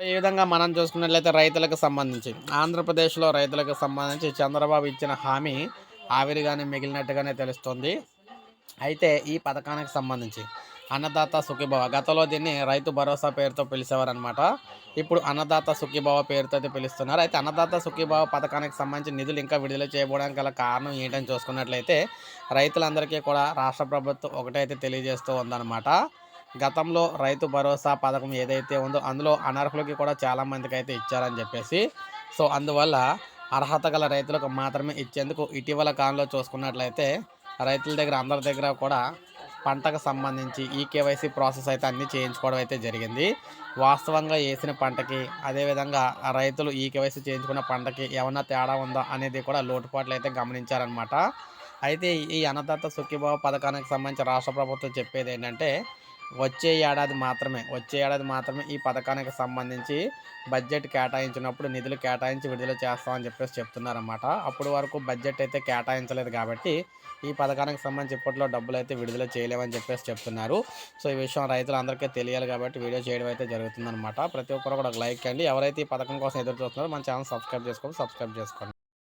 ఈ విధంగా మనం చూసుకున్నట్లయితే రైతులకు సంబంధించి ఆంధ్రప్రదేశ్లో రైతులకు సంబంధించి చంద్రబాబు ఇచ్చిన హామీ ఆవిరిగానే మిగిలినట్టుగానే తెలుస్తుంది. అయితే ఈ పథకానికి సంబంధించి అన్నదాత సుఖీభావ గతంలో దీన్ని రైతు భరోసా పేరుతో పిలిచేవారనమాట ఇప్పుడు అన్నదాత సుఖీభావ పేరుతో అయితే పిలుస్తున్నారు. అయితే అన్నదాత సుఖీభావ పథకానికి సంబంధించి నిధులు ఇంకా విడుదల చేయబోవడానికి గల కారణం ఏంటని చూసుకున్నట్లయితే రైతులందరికీ కూడా రాష్ట్ర ప్రభుత్వం ఒకటైతే తెలియజేస్తూ ఉందన్నమాట. గతంలో రైతు భరోసా పథకం ఏదైతే ఉందో అందులో అనర్హులకి కూడా చాలా మందికి అయితే ఇచ్చారని చెప్పేసి. సో అందువల్ల అర్హత గల రైతులకు మాత్రమే ఇచ్చేందుకు ఇటీవల కాలంలో చూసుకున్నట్లయితే రైతుల దగ్గర అందరి దగ్గర కూడా పంటకు సంబంధించి ఈ కేవైసీ ప్రాసెస్ అయితే అన్నీ చేయించుకోవడం అయితే జరిగింది. వాస్తవంగా వేసిన పంటకి అదేవిధంగా రైతులు ఈ కేవైసీ చేయించుకున్న పంటకి ఏమన్నా తేడా ఉందా అనేది కూడా లోటుపాట్లు అయితే గమనించారనమాట అయితే ఈ అన్నదాత సుఖీభావ పథకానికి సంబంధించి రాష్ట్ర ప్రభుత్వం చెప్పేది ఏంటంటే వచ్చే ఏడాది మాత్రమే వచ్చే ఏడాది మాత్రమే ఈ పథకానికి సంబంధించి బడ్జెట్ కేటాయించినప్పుడు నిధులు కేటాయించి విడుదల చేస్తామని చెప్పేసి చెప్తున్నారన్నమాట. అప్పటి వరకు బడ్జెట్ అయితే కేటాయించలేదు కాబట్టి ఈ పథకానికి సంబంధించి ఇప్పట్లో డబ్బులు అయితే విడుదల చేయలేమని చెప్పేసి చెప్తున్నారు. సో ఈ విషయం రైతులందరికీ తెలియాలి కాబట్టి వీడియో చేయడం అయితే జరుగుతుందన్నమాట. ప్రతి ఒక్కరు కూడా ఒక లైక్ అండి ఎవరైతే ఈ పథకం కోసం ఎదురు చూస్తున్నారో మన ఛానల్ సబ్స్క్రైబ్ చేసుకోండి సబ్స్క్రైబ్ చేసుకోండి.